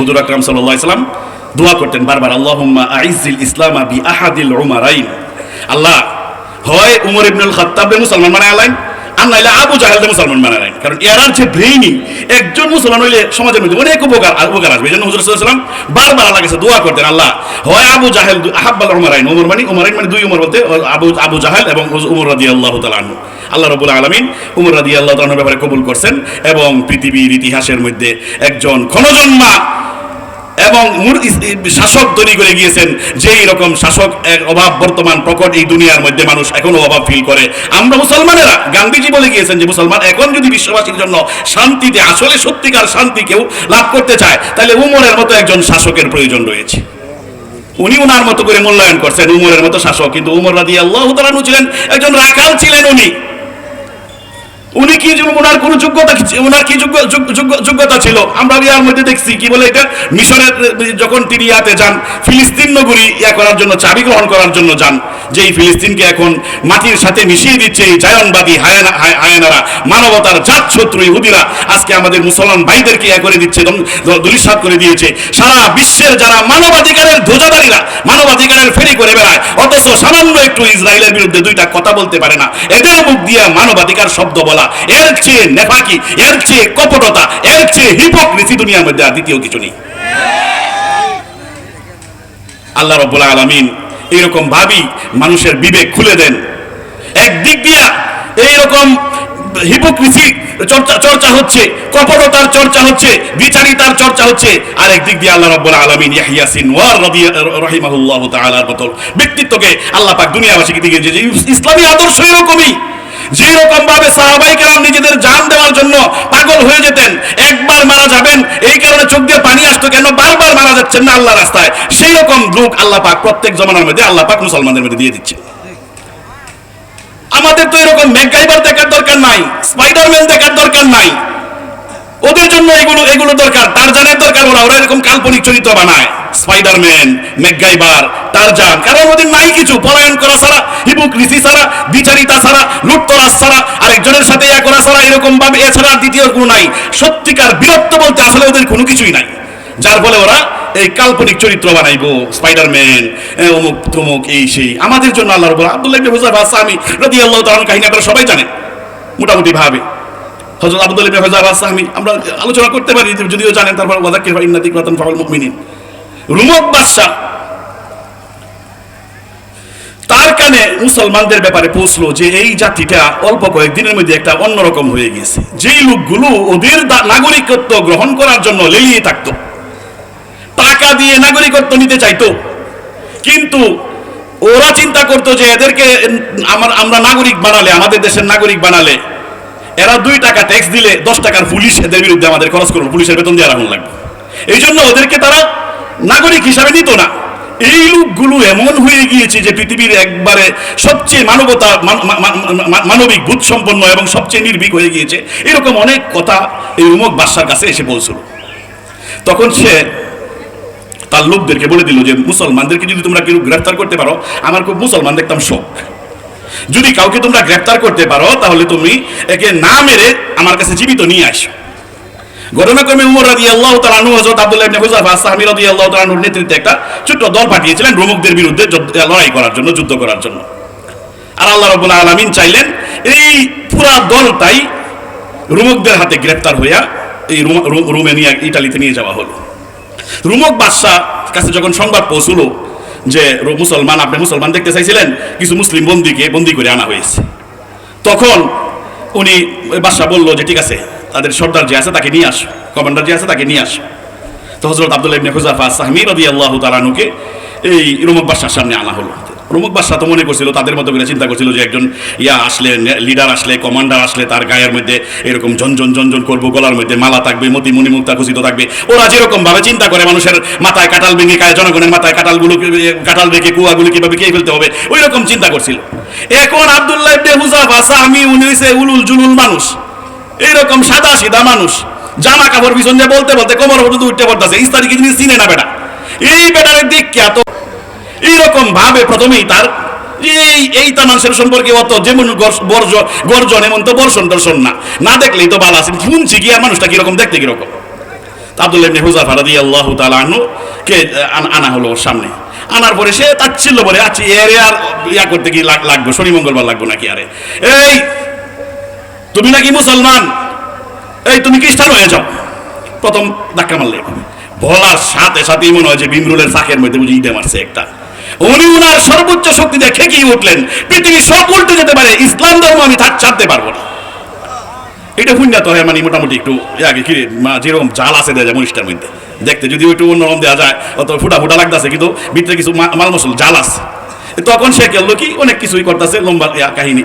হুজুর আকরাম সাল্লাম দোয়া করতেন বারবার, আল্লাহুম্মা আইজিল ইসলাম বি আহাদিল উমারাইন। আল্লাহ, হয় উমর ইবনুল খাত্তাব মুসলমান মানে আলাইন, আর নাইলে আবু জাহেল মুসলমান মানে আলাইন। কারণ এরার যে ব্রেইনি একজন মুসলমান হইলে সমাজের মধ্যে অনেক উপকার উপকার আসবে। এই হুজুর সাল্লাম বারবার আল্লাহ কাছে দোয়া করতেন, আল্লাহ, হয় আবু জাহেল আহাব্বাল উমারাইন। উমর মানে উমারাইন মানে দুই উমর বলতে, আবু আবু জাহেল এবং উমর রাদিয়াল্লাহু তাআলা আনহু। আল্লাহ রবুল আলমিন উমর রাদি আল্লাহ ব্যাপারে কবুল করছেন এবং পৃথিবীর ইতিহাসের মধ্যে একজন ক্ষণজন্মা এবং শাসক তৈরি করে গিয়েছেন, যেই রকম শাসক এক অভাব বর্তমান প্রকট এই দুনিয়ার মধ্যে মানুষ এখনও অভাব ফিল করে। আমরা মুসলমানেরা, গান্ধীজি বলে গিয়েছেন যে মুসলমান এখন যদি বিশ্ববাসীর জন্য শান্তিতে, আসলে সত্যিকার শান্তি কেউ লাভ করতে চায়, তাহলে উমরের মতো একজন শাসকের প্রয়োজন রয়েছে। উনি উনার মতো করে মূল্যায়ন করছেন, উমরের মতো শাসক। কিন্তু উমর রাদি আল্লাহ ছিলেন, একজন রাখাল ছিলেন উনি। উনি কি ওনার যোগ্যতা ওনার কি যোগ্য যোগ্য- যোগ্য- যোগ্যতা ছিল? আমরা ইয়ার মধ্যে দেখছি, কি বলে এটা? যখন তিনি ইয়াতে যান, ফিলিস্তিন নগরী ইয়া করার জন্য, চাবি গ্রহণ করার জন্য যান যে এই ফিলিস্তিনকে এখন মাটির সাথে মিশিয়ে দিচ্ছে এই জায়নবাদী মানবতার জাত শত্রু ইহুদিরা, আজকে আমাদের মুসলমান ভাইদেরকে ইয়া করে দিচ্ছে দুলিশাত করে দিয়েছে। সারা বিশ্বের যারা মানবাধিকারের ধ্বজাধারীরা, মানবাধিকারের ফেরি করে বেড়ায় সামান্য একটু ইসরায়েলের বিরুদ্ধে দুইটা কথা বলতে পারে না। এদের মুখ দিয়ে মানবাধিকার শব্দ বলা, এর চেয়ে নেফাকি, এর চেয়ে কপটতা, এর চেয়ে হিপোক্রিসি দুনিয়ার মধ্যে আর দ্বিতীয় কিছু নেই। আল্লাহ রব্বুল আলমিন এইরকম ভাবি মানুষের বিবেক খুলে দেন। একদিক দিয়া এইরকম হিপোক্রিসি চর্চা হচ্ছে, কপটতার চর্চা হচ্ছে চর্চা হচ্ছে। দিয়ে আল্লাহ রাব্বুল আলামিন ইয়াহইয়া সিনওয়ার রাহিমাহুল্লাহ তাআলার মতন ব্যক্তিত্বকে আল্লাহ পাক দুনিয়াবাসীকে দিকে যে ইসলামী আদর্শ এরকমই। ভাবে সাহাবাই কেরাম নিজেদের জান দেওয়ার জন্য পাগল হয়ে যেতেন, একবার মারা যাবেন, এই কারণে চোখ দিয়ে পানি আসতো কেন? বারবার মারা যাচ্ছেন না আল্লাহ রাস্তায়। সেই রকম লোক আল্লাহ পাক প্রত্যেক জমানার মধ্যে আল্লাহ পাক মুসলমানদের মধ্যে দিয়ে দিচ্ছে। আমাদের তো এরকম ম্যাকগাইভার দেখার দরকার নাই, স্পাইডারম্যান দেখার দরকার নাই। ওদের জন্য এগুলো এগুলো দরকার টারজানের দরকার ওরা ওরা এরকম কাল্পনিক চরিত্র বানায়। স্পাইডারম্যান ম্যাকগাইভার টারজান কারণ ওদের নাই কিছু, পলায়ন করা ছাড়া, হিপোক্রিসি ছাড়া, বিচারিতা ছাড়া, লুটতরাজ ছাড়া, আরেকজনের সাথে ইয়া করা ছাড়া এরকম ভাবে এছাড়া দ্বিতীয় কোনো নাই। সত্যিকার বীরত্ব বলতে আসলে ওদের কোনো কিছুই নাই। যার ফলে ওরা এই কাল্পনিক চরিত্র বানাইবো, স্পাইডারম্যান অমুক তমুক, এই সেই। আমাদের জন্য আল্লাহ রবুল আব্দুল্লাহ ইবনে হুজাইফা আসামি রাদিয়াল্লাহু তাআলা কাহিনী আপনারা সবাই জানেন, মোটামুটি ভাবে। হযরত আব্দুল ইবনে হুজাইফা আসামি আমরা আলোচনা করতে পারি, যদিও জানেন, তারপর ওয়াজাক্কির ফা ইন্না যিকরাতান ফাউল মুমিনিন। রুমক বাদশাহ তার কানে মুসলমানদের ব্যাপারে পৌঁছলো যে এই জাতিটা অল্প কয়েকদিনের মধ্যে একটা অন্যরকম হয়ে গেছে যেই লোকগুলো ওদের নাগরিকত্ব গ্রহণ করার জন্য লেলিয়ে থাকতো টাকা দিয়ে নাগরিকত্ব নিতে চাইতো। কিন্তু ওরা চিন্তা করতো যে এদেরকে আমার আমরা নাগরিক বানালে, আমাদের দেশের নাগরিক বানালে, এরা দুই টাকা ট্যাক্স দিলে দশ টাকার পুলিশ এদের বিরুদ্ধে আমাদের খরচ করব, পুলিশের বেতন দিয়ে রাখুন লাগবে। এই জন্য ওদেরকে তারা নাগরিক হিসাবে নিত না। এই লোকগুলো এমন হয়ে গিয়েছে যে পৃথিবীর একবারে সবচেয়ে মানবতা মান- মানবিক বুধ সম্পন্ন এবং সবচেয়ে নির্ভীক হয়ে গিয়েছে। এরকম অনেক কথা এই উমক বাদশার কাছে এসে বলছিল তখন সে তার লোকদেরকে বলে দিল যে, মুসলমানদেরকে যদি তোমরা কেউ গ্রেফতার করতে পারো, আমার খুব মুসলমান দেখতাম শোক। যদি কাউকে তোমরা গ্রেফতার করতে পারো, তাহলে তুমি একে না মেরে আমার কাছে জীবিত নিয়ে আসো। ঘটনাক্রমে উমর রাদি আল্লাহ তালানু হজরত আব্দুল্লাহ ইবনে হুজাফা সাহাবী রাদিয়াল্লাহু আল্লাহ তালানুর নেতৃত্বে একটা ছোট্ট দল পাঠিয়েছিলেন রোমকদের বিরুদ্ধে লড়াই করার জন্য, যুদ্ধ করার জন্য। আর আল্লাহ রাব্বুল আলামিন চাইলেন এই পুরা দলটাই রোমকদের হাতে গ্রেফতার হইয়া এই রোমে নিয়ে, ইটালিতে নিয়ে যাওয়া হলো। রুমক বাদশাহ কাছে যখন সংবাদ পৌঁছলো যে মুসলমান, আপনি মুসলমান দেখতে চাইছিলেন, কিছু মুসলিম বন্দিকে বন্দি করে আনা হয়েছে। তখন উনি বাদশাহ বলল যে, ঠিক আছে, তাদের সর্দার যে আছে তাকে নিয়ে আস, কমান্ডার যে আছে তাকে নিয়ে আস। তো হজরত আবদুল্লাহ ইবনে হুজাফা সাহমি রাদিয়াল্লাহু তাআলানুকে এই রুমক বাদশার সামনে আনা হলো। রুমক বাদশাহ তো মনে করছিল, তাদের মতো করে চিন্তা করছিল যে একজন ইয়া আসলে লিডার আসলে কমান্ডার আসলে তার গায়ের মধ্যে এরকম ঝনঝন ঝনঝন করব, গলার মধ্যে মালা থাকবে, মতি মুনি মুক্তা খুশিত থাকবে। ওরা যেরকম ভাবে চিন্তা করে মানুষের মাথায় কাটাল ভেঙে খায় জনগণের মাথায় কাটালগুলো কাটাল রেখে কুয়াগুলো কীভাবে খেয়ে ফেলতে হবে ওই রকম চিন্তা করছিল। এখন আব্দুল্লাহ ইবনে হুজাফা সাহমি উনি হইছে উলুল জুলুল মানুষ। এইরকম সাদা সিধা মানুষ। জামা কাপড় পিছন দিয়ে বলতে বলতে কোমর পর্যন্ত উঠতে পড়তেছে ইস্তারিকে জিনিস চিনে না বেটা? এই বেটারের দিক কে এইরকম ভাবে প্রথমেই তার এই এই তা মানুষের সম্পর্কে অত যেমন গর্জ- বর্জ- গর্জন এমন তো বর্ষণ টর্ষণ না। না দেখলেই তো ভালো আছে। শুনছি কি আর মানুষটা কীরকম, দেখতে কীরকম? আব্দুল্লাহ ইবনে হুজাফা রাদিয়াল্লাহু তাআলা আনহু কে আন- হলো ওর সামনে। আনার পরে সে তাচ্ছিল্য বলে আচ্ছা এর আর ইয়া করতে কি লাগ- লাগবে? শনি মঙ্গলবার লাগবে নাকি আরে? এই, তুমি নাকি মুসলমান? এই, তুমি খ্রিস্টান হয়ে যাও। প্রথম ধাক্কা মারলে। বলার সাথে সাথেই মনে হয় যে বিমরুলের চাকের মধ্যে বুঝি ইটে মারছে একটা। উনি উনার সর্বোচ্চ শক্তি দিয়ে খেকিয়ে উঠলেন। পৃথিবী সব উল্টে যেতে পারে, ইসলাম ধর্ম আমি থাক ছাড়তে পারব না। এটা হুন্যা তো হয় মানে মোটামুটি একটু আগে কি যেরকম জাল আছে দেয় যেমন ইস্টার মধ্যে। দেখতে যদি একটু অন্যরকম দেওয়া যায়, অত ফুটা ফুটা লাগতেছে কিন্তু ভিতরে কিছু মাল মশল জাল আছে। তখন সে করল কি, অনেক কিছুই করতেছে, লম্বা কাহিনী।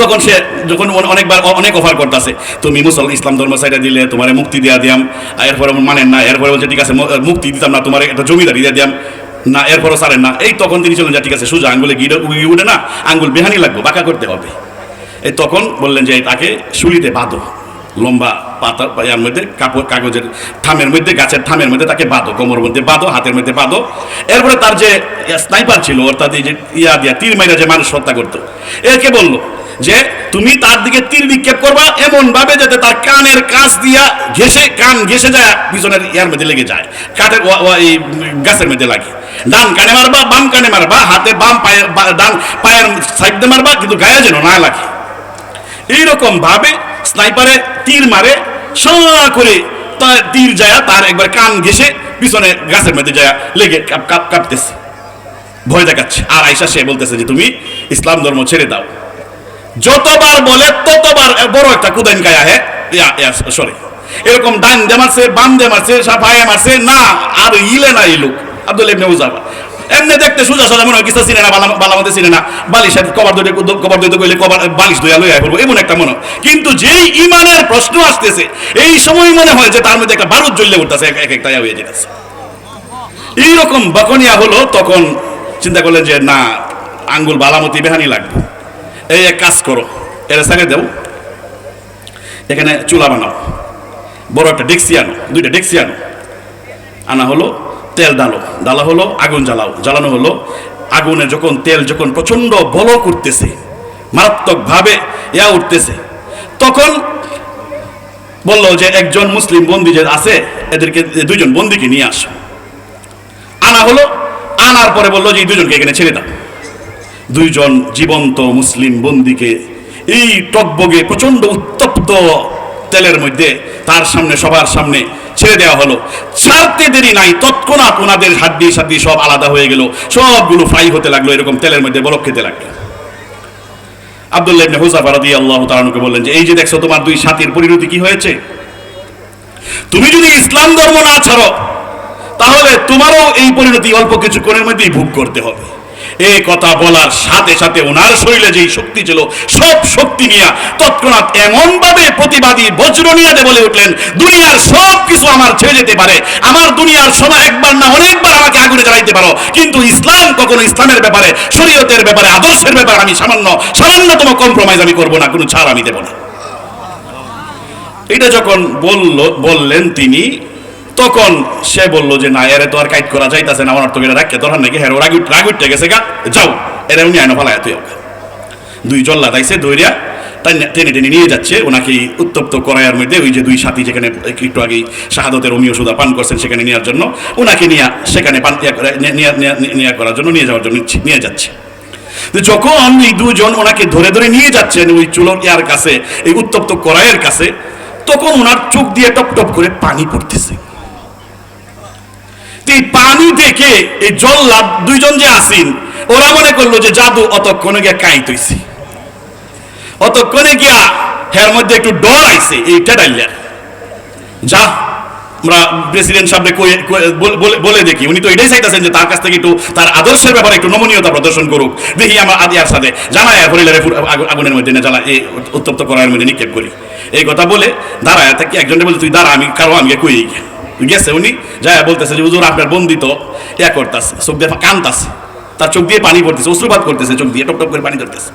তখন সে যখন অনেকবার অনেক অফার করতেছে, তুমি মুসল ইসলাম ধর্ম সাইডে দিলে তোমার মুক্তি দেওয়া দিয়াম এরপরে মানেন না, এরপরে বলছে, ঠিক আছে মুক্তি দিতাম না তোমার একটা জমিদারি দিয়ে দিয়াম। না, এরপরও সারেন না। এই তখন তিনি চলেন যা ঠিক আছে, সোজা, আঙ্গুলে গিয়ে উঠে না, আঙ্গুল বেহানি লাগবে, বাঁকা করতে হবে। এই তখন বললেন যে, তাকে শুলিতে বাঁধো, লম্বা পাতা, ইয়ার মধ্যে, কাপড়, কাগজের থামের মধ্যে, গাছের থামের মধ্যে তাকে বাঁধো কোমর মধ্যে বাঁধো, হাতের মধ্যে বাঁধো। এরপরে তার যে স্নাইপার ছিল, অর্থাৎ এই যে ইয়া দিয়া, তীর মাইরা যে মানুষ হত্যা করতো, একে বলল যে তুমি তার দিকে তীর নিক্ষেপ করবা এমন ভাবে যাতে তার কানের কাছ দিয়া ঘেসে কান ঘেসে যায়, পিছনের ইয়ার মধ্যে লেগে যায়। কাঠের এই গাছের মধ্যে লাগে। ডান কানে মারবা, বাম কানে মারবা, হাতে বাম পায়ে ডান পায়ের সাইড মারবা, কিন্তু গায়ে যেন না লাগে। এইরকম ভাবে স্নাইপারে তীর মারে, সাঁ করে তার তীর যায়, তার একবার কান ঘেসে পিছনে গাছের মধ্যে যায়, লেগে কাপ কাপ কাঁপতেছে। ভয় দেখাচ্ছে। আর আইসা সে বলতেছে যে, তুমি ইসলাম ধর্ম ছেড়ে দাও। যতবার বলে ততবার বড় একটা কুদাইন গায়া হে। ইয়া এরকম ডান দে মারছে বাম দে মারছে সাফায়ে মারছে না, আর ইলে না ইলুক আব্দুল ইবনে উজাবা। এমনি দেখতে সোজা সোজা মনে হয় কিছু চিনে না, বালা বালা মধ্যে চিনে না। বালিশের কভার ধরে কভার ধরে কইলে কভার বালিশ ধুয়া লইয়া করব এমন একটা মনে। কিন্তু যেই ইমানের প্রশ্ন আসতেছে, এই সময় মনে হয় যে তার মধ্যে একটা বারুদ জ্বললে উঠতেছে, এক একটা হয়ে যেতেছে। এইরকম বকনিয়া হলো, তখন চিন্তা করলেন যে, না, আঙ্গুল বালামতি বেহানি লাগবে। এই এক কাজ করো এর সাইডে দেও। এখানে চুলা বানাও। বড় একটা ডেক্সি আনো, দুইটা ডেক্সি আনো। আনা হলো তেল ডালো। ডালা হলো আগুন জ্বালাও। জ্বালানো হলো আগুনে যখন তেল যখন প্রচণ্ড বল করতেছে মারাত্মকভাবে ইয়া উঠতেছে, তখন বলল যে একজন মুসলিম বন্দি যে আছে, এদেরকে, দুইজন বন্দিকে নিয়ে আসো। আনা হলো, আনার পরে বলল যে দুজনকে এখানে ছেড়ে দাও। দুইজন জীবন্ত মুসলিম বন্দিকে এই টকবগে প্রচণ্ড উত্তপ্ত তেলের মধ্যে তার সামনে, সবার সামনে ছেড়ে দেওয়া হলো। ছাড়তে দেরি নাই, তৎক্ষণাৎ ওনাদের হাড্ডি সাড্ডি সব আলাদা হয়ে গেল। সবগুলো ফ্রাই হতে লাগল, এরকম তেলের মধ্যে বরফ খেতে লাগল। আব্দুল্লাহ ইবনে হুজাফা রাদিয়াল্লাহু তাআলাকে বললেন যে, এই যে দেখছ তোমার দুই সাথীর পরিণতি কি হয়েছে? তুমি যদি ইসলাম ধর্ম না ছাড়ো, তাহলে তোমারও এই পরিণতি অল্প কিছু কিছুক্ষণের মধ্যেই ভোগ করতে হবে। এই কথা বলার সাথে সাথে ওনার শরীরে যেই শক্তি ছিল, সব শক্তি নিয়ে তৎক্ষণাৎ এমন ভাবে প্রতিবাদী বজ্র নিয়ে বলে উঠলেন, দুনিয়ার সব কিছু আমার ছেড়ে যেতে পারে। আমার দুনিয়ার সময় একবার না অনেকবার আমাকে আগুনে জ্বালাইতে পারো। কিন্তু ইসলাম কখনো ইসলামের ব্যাপারে, শরীয়তের ব্যাপারে, আদর্শের ব্যাপারে আমি সামান্য, সামান্যতম কম্প্রোমাইজ আমি করব না, কোনো ছাড় আমি দেবো না। এটা যখন বলল, বললেন তিনি তখন সে বলল যে, না, এরে তো আর কাইট করা যাইতাছে না, আমার তো এটা রাখতে তোর নাকি হ্যাঁ রাগুট রাগুটে গেছে গা। যাও, এরা উনি আইন ফালায় তুই দুই জল্লা তাইছে দৈরিয়া তাই টেনে টেনে নিয়ে যাচ্ছে, ওনাকে উত্তপ্ত করাইয়ের মধ্যে ওই যে দুই সাথী যেখানে একটু আগেই শাহাদতের অমীয় সুদা পান করছেন সেখানে নেওয়ার জন্য ওনাকে নিয়ে, সেখানে পান নিয়ে করার জন্য নিয়ে যাওয়ার জন্য নিয়ে যাচ্ছে। যখন এই দুজন ওনাকে ধরে ধরে নিয়ে যাচ্ছেন ওই চুলোর ইয়ার কাছে, এই উত্তপ্ত কড়াইয়ের কাছে, তখন ওনার চোখ দিয়ে টপ টপ করে পানি পড়তেছে। এই পানি দেখে এই জল্লাদ দুইজন যে আসিন ওরা মনে করল যে জাদু অতক্ষণে গিয়া অতক্ষণে গিয়া হের মধ্যে একটু ডর আইছে এই টেডাইলার যা, আমরা প্রেসিডেন্ট বলে- দেখি। উনি তো এটাই চাইতেছেন যে তার কাছ থেকে একটু, তার আদর্শের ব্যাপারে একটু নমনীয়তা প্রদর্শন করুক। দেখি আমার আদিয়ার সাথে জানায় হরিলারে আগুনের মধ্যে না এই উত্তপ্ত করার মধ্যে নিক্ষেপ করি। এই কথা বলে দাঁড়ায় থাকি একজনে বলে, তুই দাঁড়া, আমি কারও, আমি কই গেছে উনি? যায় বলতেছে যে, হুজুর, আপনার বন্দিত ইয়া করতেছে, চোখ দিয়ে কান্তাছে। তার চোখ দিয়ে পানি পড়তেছে, অশ্রুপাত করতেছে চোখ দিয়ে টপ টপ করে পানি ধরতেছে।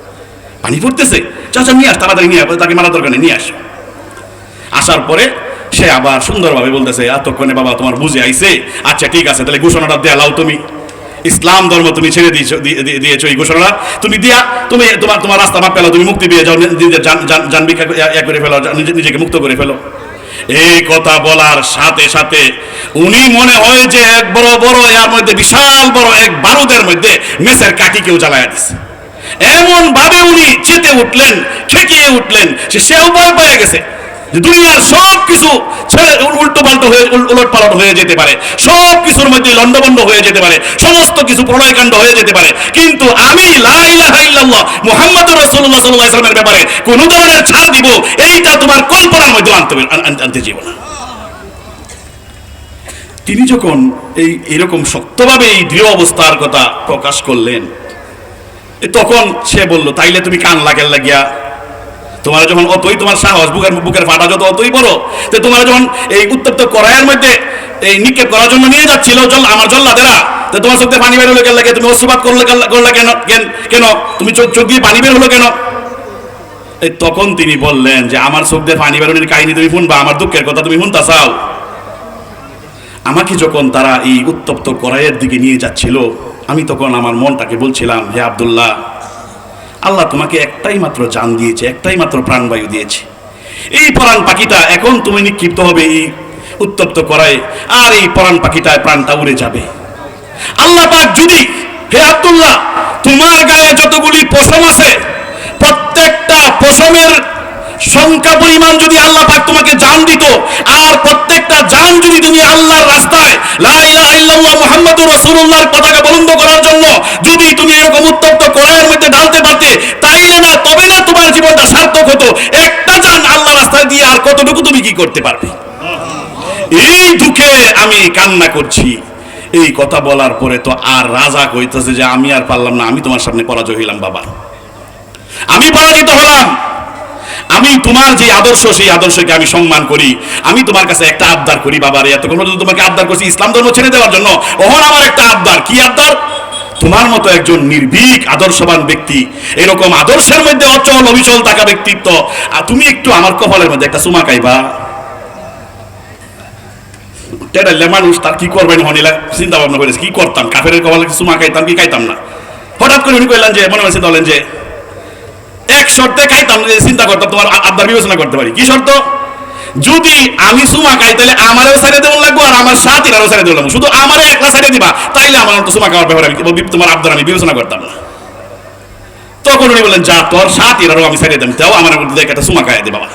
পানি পড়তেছে? চাচা, নিয়ে আস, তাড়াতাড়ি নিয়ে তাকে মারা দরকার নিয়ে আস। আসার পরে সে আবার সুন্দরভাবে বলতেছে, এতক্ষণে বাবা তোমার বুঝে আইছে? আচ্ছা ঠিক আছে, তাহলে ঘোষণাটা দেয়া, লাও তুমি। ইসলাম ধর্ম তুমি ছেড়ে দিয়েছ দিয়ে- দিয়ে- দিয়েছ এই ঘোষণা তুমি দিয়া, তুমি তোমার তোমার রাস্তা মাপ পেল তুমি মুক্তি পেয়ে যাও, নিজের জান, জান- জান ভিক্ষা করে- ফেলো নিজেকে মুক্ত করে ফেলো। এই কথা বলার সাথে সাথে উনি মনে হয় যে এক বড় বড়, এর মধ্যে বিশাল বড় এক বারুদের মধ্যে মেসের কাকিকেও জ্বালায় দিছে। এমন ভাবে উনি চেতে উঠলেন খেকিয়ে উঠলেন, সে সেও ভয় পেয়ে গেছে। দুনিয়ার সব কিছু ছেড়ে উল্টো পাল্টো হয়ে উলট পালট হয়ে যেতে পারে। সব কিছুর মধ্যে লন্ডভন্ড হয়ে যেতে পারে। সমস্ত কিছু প্রলয়কাণ্ড হয়ে যেতে পারে। কিন্তু আমি রাসূলুল্লাহ সাল্লাল্লাহু আলাইহি ওয়াসাল্লামের ব্যাপারে কোন ধরনের ছাড় দিব, এইটা তোমার কল্পনার মধ্যে আনতে আন- আনতে জীব না তিনি যখন এই এরকম শক্তভাবে এই দৃঢ় অবস্থার কথা প্রকাশ করলেন তখন সে বলল, তাইলে তুমি কান লাগের লাগিয়া তোমার যখন অতই তোমার সাহস, বুকের বুকের ফাটা যত অতই বড়, তো তোমার যখন এই উত্তপ্ত কড়াইয়ের মধ্যে এই নিক্ষেপ করার জন্য নিয়ে যাচ্ছিল জল আমার জল্লাদেরা তো তোমার চোখ পানি বের হলো কেন লাগে? তুমি অশ্রুপাত করলে করলে কেন কেন- তুমি চোখ চোখ দিয়ে পানি বের হলো কেন? তখন তিনি বললেন যে, আমার চোখ দিয়ে পানি বেরোনোর কাহিনী তুমি শুনবা, আমার দুঃখের কথা তুমি শুনতা চাও। আমাকে যখন তারা এই উত্তপ্ত কড়াইয়ের দিকে নিয়ে যাচ্ছিল, আমি তখন আমার মনটাকে বলছিলাম, হে আব্দুল্লাহ আল্লাহ তোমাকে একটাই মাত্র জান দিয়েছে, একটাই মাত্র প্রাণবায়ু দিয়েছে। এই পরাণ পাখিটা এখন তুমি নিক্ষিপ্ত হবে এই উত্তপ্ত করায়, আর এই পরাণ পাখিটায় প্রাণটা উড়ে যাবে। আল্লাহ পাক যদি, হে আব্দুল্লাহ, তোমার গায়ে যতগুলি পশম আছে, প্রত্যেকটা পশমের সংখ্যা পরিমাণ যদি আল্লাহ পাক তোমাকে জান দিত, আর প্রত্যেকটা জান যদি তুমি আল্লাহর রাস্তায় লা ইলাহা ইল্লাল্লাহ মুহাম্মাদুর রাসূলুল্লাহর পতাকা বুলন্দ করার জন্য যদি তুমি এরকম উত্তপ্ত কড়াইয়ের মধ্যে ঢালতে পারতে, তাইলে না তবে না তোমার জীবনটা সার্থক হতো। একটা জান আল্লাহর রাস্তায় দিয়ে আর কতটুকু তুমি কি করতে পারবে? এই দুঃখে আমি কান্না করছি। এই কথা বলার পরে তো আর রাজা কইতেছে যে আমি আর পারলাম না, আমি তোমার সামনে পরাজয় হইলাম, বাবা। আমি পরাজিত হলাম। আমি তোমার যে আদর্শ, সেই আদর্শকে আমি সম্মান করি। আমি তোমার কাছে একটা আবদার করি বাবারে এতক্ষণ পর্যন্ত তোমাকে আবদার করছি ইসলাম ধর্ম ছেড়ে দেওয়ার জন্য। ওহন আমার একটা আবদার। কি আবদার? তোমার মতো একজন নির্ভীক, আদর্শবান ব্যক্তি, এরকম আদর্শের মধ্যে অচল, অবিচল থাকা ব্যক্তিত্ব। আর তুমি একটু আমার কপালের মধ্যে একটা সুমা খাইবা। টেডাইলে মানুষ তার কি করবেন হনিলা চিন্তা ভাবনা করেছে কি করতাম? কাফের কপালে কিছু মা খাইতাম, কি খাইতাম না? হঠাৎ করে উনি কইলেন যে, মনে মনে চিন্তা যে এক শর্তে খাইতাম চিন্তা করতাম, তোমার আবদার বিবেচনা করতে পারি। কি শর্ত? যদি আমি সুমা খাই, তাহলে আমারও সাইডে দেওয়া লাগবো আর আমার সাথীরাও সাইডে দেওয়া লাগবো। শুধু আমারও একলা সাইডে দিবা, তাইলে আমার তো সুমা খাওয়ার ব্যাপারে আমি তোমার আবদার আমি বিবেচনা করতাম না। তখন উনি বললেন, যা তোর সাথীরাও আমি সাইডে দেব তাও আমার মধ্যে একটা সুমা খাইয়া দে বাবা।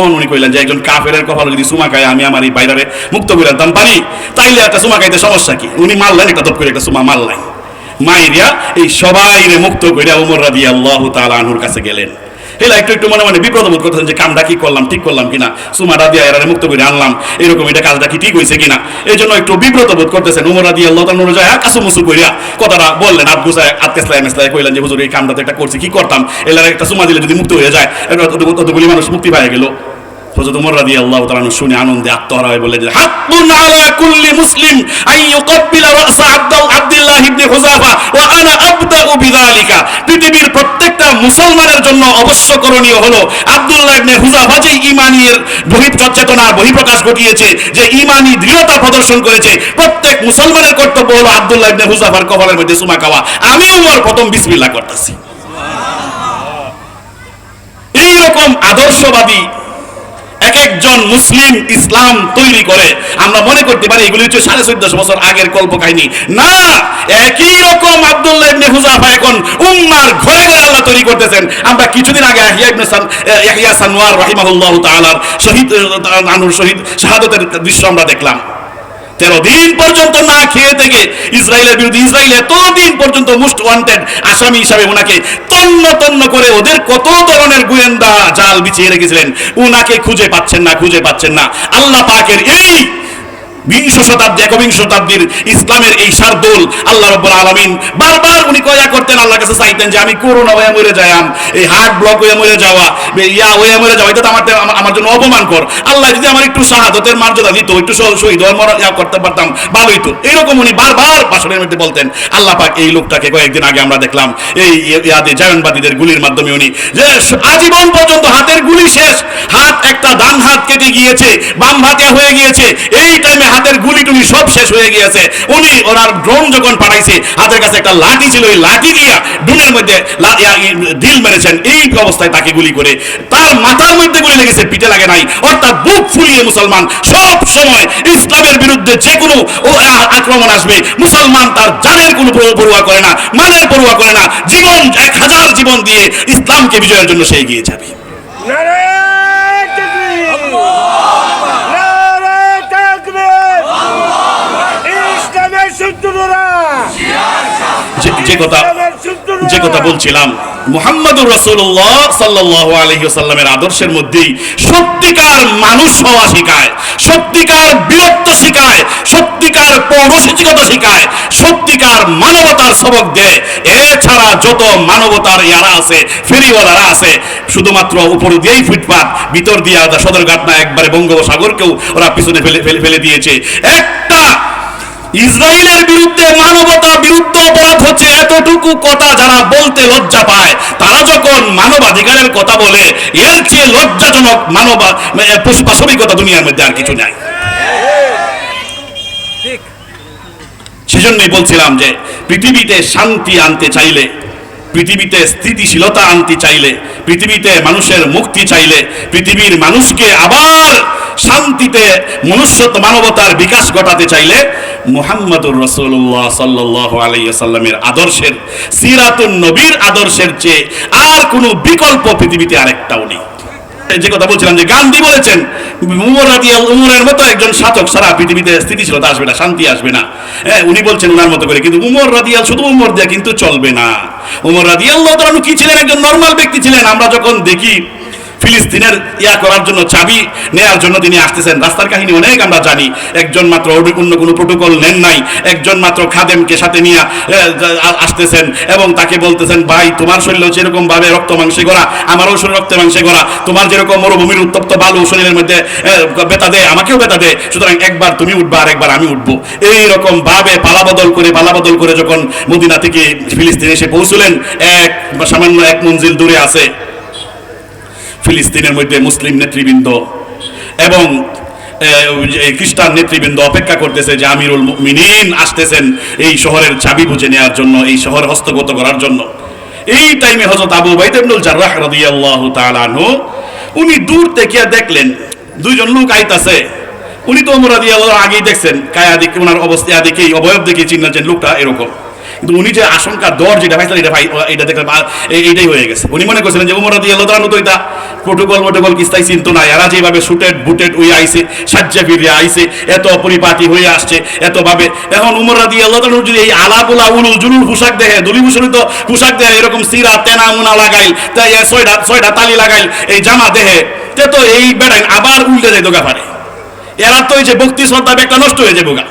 অন উনি কইলেন যে, একজন কাফের কপালে যদি সুমা খায়, আমি আমার এই বাইরে মুক্ত করে দিতাম পারি তাইলে একটা সুমা খাইতে সমস্যা কি? উনি মারলেন, একটা দপ করে একটা সুমা মারলেন। মাইরিয়া এই সবাই রে মুক্ত করে উমর রাদি আল্লাহ তাআলা আনহুর কাছে গেলেন। এলা একটু একটু মনে মনে বিপদ বোধ করতেছেন যে কামটা কি করলাম, ঠিক করলাম কিনা? সুমাটা দিয়ে এরা মুক্ত করে আনলাম। এরকম এটা কাজটা কি ঠিক হয়েছে কিনা? এই জন্য একটু বিব্রত বোধ করতেছেন উমর রাদি আল্লাহ তাআলা যায় কাসু মুসু কইরা কথাটা বললেন আব্দু সাহেব আতকেসলাই মেসলাই কইলেন যে, হুজুর, এই কামটা তো একটা করছি, কি করতাম? এলার একটা সুমা দিলে যদি মুক্ত হয়ে যায় কতগুলি মানুষ মুক্তি পায় গেল। হযরত ওমর রাদিয়াল্লাহু শুনে আনন্দে আত্মহারা হয়ে আলা কুল্লি মুসলিম রাস আব্দুল আব্দুল্লাহ ইবনে ওয়া আনা পৃথিবীর প্রত্যেকটা মুসলমানের জন্য অবশ্য করণীয় হলো আব্দুল্লাহ ইবনে যে ঈমানের বহিঃপ্রকাশ ঘটিয়েছে, যে দৃঢ়তা প্রদর্শন করেছে, প্রত্যেক মুসলমানের কর্তব্য হলো আব্দুল্লাহ ইবনে হুযাফার কপালের মধ্যে চুমা খাওয়া। আমি উমর প্রথম বিসমিল্লাহ করতেছি। এইরকম আদর্শবাদী এক একজন মুসলিম ইসলাম তৈরি করে। আমরা মনে করতে পারি এগুলি হচ্ছে সাড়ে চোদ্দশো বছর আগের কল্প কাহিনী। না, একই রকম আব্দুল্লাহ ইবনে হুজাফা এখন উম্মার ঘরে ঘরে আল্লাহ তৈরি করতেছেন। আমরা কিছুদিন আগে ইয়াহিয়া ইবনে সান ইয়াহিয়া সানোয়ার রাহিমাহুল্লাহ তাআলার শহীদ নানুর শহীদ শাহাদতের দৃশ্য আমরা দেখলাম। দিন পর্যন্ত না খেয়ে থেকে ইসরায়েলের বিরুদ্ধে, ইসরায়েল এতদিন পর্যন্ত মোস্ট ওয়ান্টেড আসামি হিসাবে ওনাকে তন্ন তন্ন করে ওদের কত ধরনের গোয়েন্দা জাল বিছিয়ে রেখেছিলেন। ওনাকে খুঁজে পাচ্ছেন না, খুঁজে পাচ্ছেন না। আল্লাহ পাকের এই বিংশ শতাব্দী, একবিংশ শতাব্দীর ইসলামের এই শারদুল আল্লাহ রব্বুল আলামিন বারবার উনি কয়া করতেন, আল্লাহর কাছে চাইতেন যে, আমি করোনা হয়ে মরে যাইম এই হার্ট ব্লক হয়ে মরে যাওয়া ইয়া হয়ে মরে যাওয়া, এটা আমার আমার- জন্য অপমান কর। আল্লাহ যদি আমার একটু শাহাদতের মর্যাদা দিত, একটু শহীদ ইয়া করতে পারতাম ভালো হইতো। এইরকম উনি বারবার ভাষণের মধ্যে বলতেন। আল্লাহ পাক এই লোকটাকে কয়েকদিন আগে আমরা দেখলাম, এই ইয়াদে জায়নবাদীদের গুলির মাধ্যমে উনি, যে আজীবন পর্যন্ত হাতের গুলি শেষ, হাত একটা ডান হাত কেটে গিয়েছে, বাম হাতিয়া হয়ে গিয়েছে, এই টাইমে হাতের গুলি টুলি সব শেষ হয়ে গিয়েছে। উনি ওনার ড্রোন যখন পাঠাইছে, হাতের কাছে একটা লাঠি ছিল ওই লাঠি দিয়া ড্রোনের মধ্যে লা- ই- দিল মেরেছেন। এই অবস্থায় তাকে গুলি করে তার মাথার মধ্যে গুলি লেগেছে, পিঠে লাগে নাই। অর্থাৎ বুক ফুলিয়ে মুসলমান সব সময় ইসলামের বিরুদ্ধে যে কোনো আক্রমণ আসবে। মুসলমান তার জানের কোনো পরোয়া করে না, মানের পরোয়া করে না। জীবন, এক হাজার জীবন দিয়ে ইসলামকে বিজয়ের জন্য সে এগিয়ে যাবে। যে- কথা, যে কথা বলছিলাম, মুহাম্মদুর রাসূলুল্লাহ সাল্লাল্লাহু আলাইহি ওয়াসাল্লামের আদর্শের মধ্যেই সত্যিকার মানুষ হওয়া শেখায়, সত্যিকার বীরত্ব শেখায়, সত্যিকার শেখায়, সত্যিকার মানবতার সবক দেয়। এছাড়া যত মানবতার ইয়ারা আছে, ফেরিওয়ালারা আছে, শুধুমাত্র উপর দিয়েই ফুটপাত, ভিতর দিয়ে আলাদা সদরঘাট না, একবারে বঙ্গোপসাগরকেও ওরা পিছনে ফেলে ফেলে ফেলে দিয়েছে। ইসরায়েলের বিরুদ্ধে মানবতা বিরুদ্ধ অপরাধ হচ্ছে এতটুকু কথা যারা বলতে লজ্জা পায় তারা যখন মানবাধিকারের কথা বলে এর চেয়ে লজ্জাজনক মানব পাশবিকতা দুনিয়ার মধ্যে আর কিছু নাই। সেজন্যই বলছিলাম যে পৃথিবীতে শান্তি আনতে চাইলে পৃথিবীতে স্থিতিশীলতা আনতে চাইলে পৃথিবীতে মানুষের মুক্তি চাইলে পৃথিবীর মানুষকে আবার শান্তিতে মনুষ্যত্ব মানবতার বিকাশ ঘটাতে চাইলে মুহাম্মদুর রসুল্লাহ সাল্লাহ আলাইসাল্লামের আদর্শের, সিরাতুন নবীর আদর্শের চেয়ে আর কোনো বিকল্প পৃথিবীতে আরেকটাও নেই। যে কথা বলছিলাম যে গান্ধী বলেছেন, উমর উমরের মতো একজন শাসক সারা পৃথিবীতে স্থিতিশীলতা আসবে না, শান্তি আসবে না। হ্যাঁ উনি বলছেন উনার মতো করে, কিন্তু উমর রাদিয়াল শুধু উমর দেয়া কিন্তু চলবে না। উমর তাআলা কি ছিলেন? একজন নর্মাল ব্যক্তি ছিলেন। আমরা যখন দেখি ফিলিস্তিনের ইয়া করার জন্য, চাবি নেয়ার জন্য তিনি আসতেছেন। রাস্তার কাহিনী অনেক আমরা জানি। একজন মাত্র অন্য কোনো প্রোটোকল নেন নাই। একজন মাত্র খাদেমকে সাথে নিয়ে আসতেছেন এবং তাকে বলতেছেন, ভাই, তোমার শরীর এরকম ভাবে রক্ত মাংসে গড়া, আমারও শরীর রক্ত মাংসে গড়া। তোমার যেরকম মরুভূমির উত্তপ্ত বালু শরীরের মধ্যে বেতা দেয় আমাকেও বেতা দেয় সুতরাং একবার তুমি উঠবা আর একবার আমি উঠবো। এই রকম ভাবে পালাবদল করে পালাবদল করে যখন মদিনা থেকে ফিলিস্তিনে এসে পৌঁছলেন, এক, সামান্য এক মঞ্জিল দূরে আছে। ফিলিস্তিনের মধ্যে মুসলিম নেতৃবৃন্দ এবং খ্রিস্টান নেতৃবৃন্দ অপেক্ষা করতেছে যে আমিরুল মুমিনিন আসতেছেন এই শহরের চাবি বুঝে নেওয়ার জন্য, এই শহর হস্তগত করার জন্য। এই টাইমে হযরত আবু বাইদ ইবনুল জাররাহ রাদিয়াল্লাহু তাআলা আনহু, উনি দূর থেকে দেখলেন, দুইজন লোক আইতাছে। উনি তো রাদিয়াল্লাহু আগেই দেখছেন, কায়া দেখে, ওনার অবস্থা দেখেই অবয়ব দেখে চিনলেন লোকটা এরকম। কিন্তু উনি যে আশঙ্কা দর যেটা পাইছিলেন এটা ভাই এটা দেখলে এইটাই হয়ে গেছে। উনি মনে করছিলেন যে, উমর রাদিয়াল্লাহু তাআলা তো এটা প্রোটোকল মোটোকল কিস্তাই চিন্ত না। এরা যেভাবে শুটেড বুটেড হয়ে আইছে, সাজ্জা ফিরে আইছে, এত পরিপাটি হয়ে আসছে, এত ভাবে। এখন উমর রাদি আল্লাহ যদি এই আলাগুলা উলুল জুলুল পোশাক দেখে দলিভূষণিত পোশাক দেখে, এরকম সিরা, তেনা, মুনা লাগাইল, তাই ছয়টা ছয়টা তালি লাগাইল, এই জামা দেহে তে তো এই বেড়াইন আবার উল্টে যায় দোকা পারে এরা তো এই যে ভক্তি শ্রদ্ধা একটা নষ্ট হয়ে যাবে গা।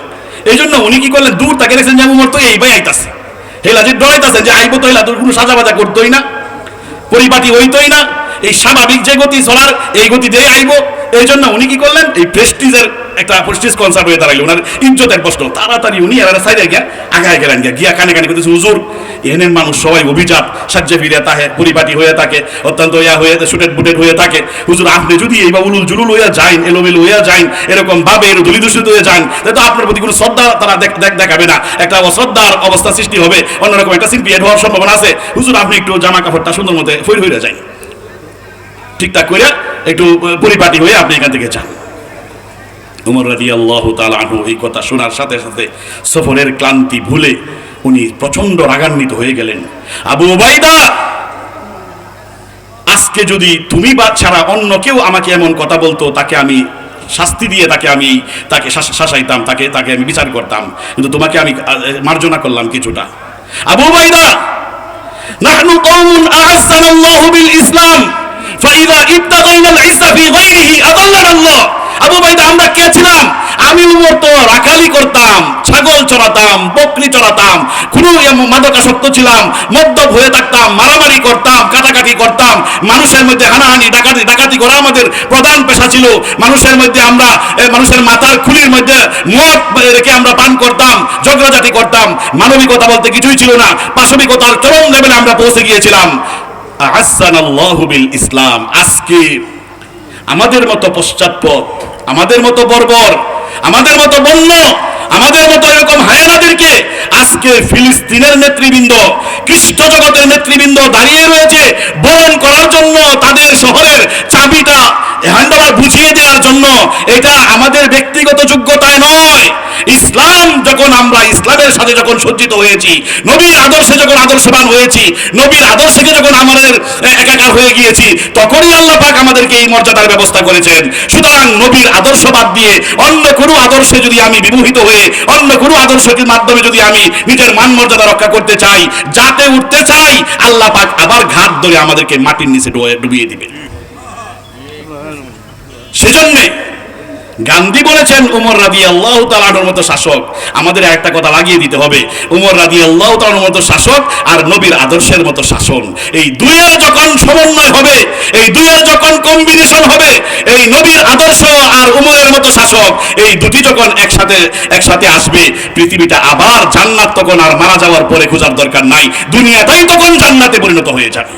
এই জন্য উনি কি করলেন? দূর তাকে রেখেছেন যে উমর তো এই ভাই আইতাছে। হেলা যে ডরাইতাছে যে আইবো তো হেলা, তোর কোনো সাজা বাজা করতোই না, পরিপাটি হইতোই না। এই স্বাভাবিক যে গতি চলার এই গতি দিয়ে আইব। এই জন্য উনি কি করলেন? এই প্রেস্টিজের একটা প্রেস্টিজ কনসার্ট হয়ে দাঁড়াইল। ওনার ইজ্জতের প্রশ্ন। তাড়াতাড়ি উনি এরা সাইডে গিয়া আগায় গেলেন গিয়া। গিয়া কানে কানে করতেছে হুজুর এনের মানুষ সবাই অভিজাত। সাজ্জে ফিরে তাহে, পরিপাটি হয়ে থাকে, অত্যন্ত ইয়া হয়ে সুটেড বুটেড হয়ে থাকে। হুজুর, আপনি যদি এই বা উলুল জুলুল হইয়া যাইন, এলোমেলো হইয়া যাইন, এরকম ভাবে এর দলিদূষিত হয়ে যান তাহলে তো আপনার প্রতি কোনো শ্রদ্ধা তারা দেখ- দেখ- দেখাবে না। একটা অশ্রদ্ধার অবস্থা সৃষ্টি হবে। অন্যরকম একটা সিম্পিয়েট হওয়ার সম্ভাবনা আছে। হুজুর, আপনি একটু জামা কাপড়টা সুন্দর মতো ফৈর হইয়া যাই ঠিকঠাক করে একটু পরিপাটি হয়ে আপনি এখান থেকে যান। উমর রাজি আল্লাহ তালু এই কথা শোনার সাথে সাথে সফরের ক্লান্তি ভুলে উনি প্রচণ্ড রাগান্বিত হয়ে গেলেন। আবু ওবাইদা আজকে যদি তুমি বা ছাড়া অন্য কেউ আমাকে এমন কথা বলতো, তাকে আমি শাস্তি দিয়ে তাকে আমি তাকে শাসাইতাম, তাকে তাকে আমি বিচার করতাম, কিন্তু তোমাকে আমি মার্জনা করলাম কিছুটা। আবু ওবাইদা নাহনু কওমুন বিল ইসলাম। فإذا ابتغينا العزة في غيره أضلنا الله আবু বাইদা আমরা কে ছিলাম আমি উমর তো রাখালি করতাম ছাগল চড়াতাম বকরি চড়াতাম কোনো মাদকাসক্ত ছিলাম মদ্যপ হয়ে থাকতাম মারামারি করতাম কাটাকাটি করতাম মানুষের মধ্যে হানাহানি ডাকাতি ডাকাতি করা আমাদের প্রধান পেশা ছিল মানুষের মধ্যে আমরা এ, মানুষের মাথার খুলির মধ্যে মদ রেখে আমরা পান করতাম ঝগড়াঝাটি করতাম মানবিকতা বলতে কিছুই ছিল না পাশবিকতার চরম লেভেলে আমরা পৌঁছে গিয়েছিলাম আহসান বিল ইসলাম আজকে আমাদের মতো পশ্চাৎপদ, আমাদের মতো বর্বর, আমাদের মতো বন্য, আমাদের মতো এরকম হায়ানাদেরকে আজকে ফিলিস্তিনের নেতৃবৃন্দ খ্রিস্ট জগতের নেতৃবৃন্দ দাঁড়িয়ে রয়েছে বরণ করার জন্য তাদের শহরের চাবিটা হ্যান্ডওভার বুঝিয়ে দেওয়ার জন্য। এটা আমাদের ব্যক্তিগত যোগ্যতায় নয়। ইসলাম যখন আমরা ইসলামের সাথে যখন সজ্জিত হয়েছি, নবীর আদর্শে যখন আদর্শবান হয়েছি, নবীর আদর্শকে যখন আমাদের একাকার হয়ে গিয়েছি, তখনই আল্লাহ পাক আমাদেরকে এই মর্যাদার ব্যবস্থা করেছেন। সুতরাং নবীর আদর্শ বাদ দিয়ে অন্য কোনো আদর্শে যদি আমি বিমোহিত হয়ে, অন্য কোনো আদর্শের মাধ্যমে যদি আমি নিজের মান মর্যাদা রক্ষা করতে চাই। যাতে উঠতে চাই, আল্লাহ পাক আবার ঘাট ধরে আমাদেরকে মাটির নিচে ডুবিয়ে দিবে। সেজন্যে গান্ধী বলেছেন, উমর রাদি আল্লাহ তালানোর মতো শাসক। আমাদের একটা কথা লাগিয়ে দিতে হবে। উমর রাদি আল্লাহ তালানোর মতো শাসক আর নবীর আদর্শের মতো শাসন। এই দুইয়ের যখন সমন্বয় হবে, এই দুইয়ের যখন কম্বিনেশন হবে, এই নবীর আদর্শ আর উমরের মতো শাসক, এই দুটি যখন একসাথে একসাথে আসবে, পৃথিবীটা আবার জান্নাত তখন আর মারা যাওয়ার পরে খোঁজার দরকার নাই। দুনিয়াটাই তখন জান্নাতে পরিণত হয়ে যাবে।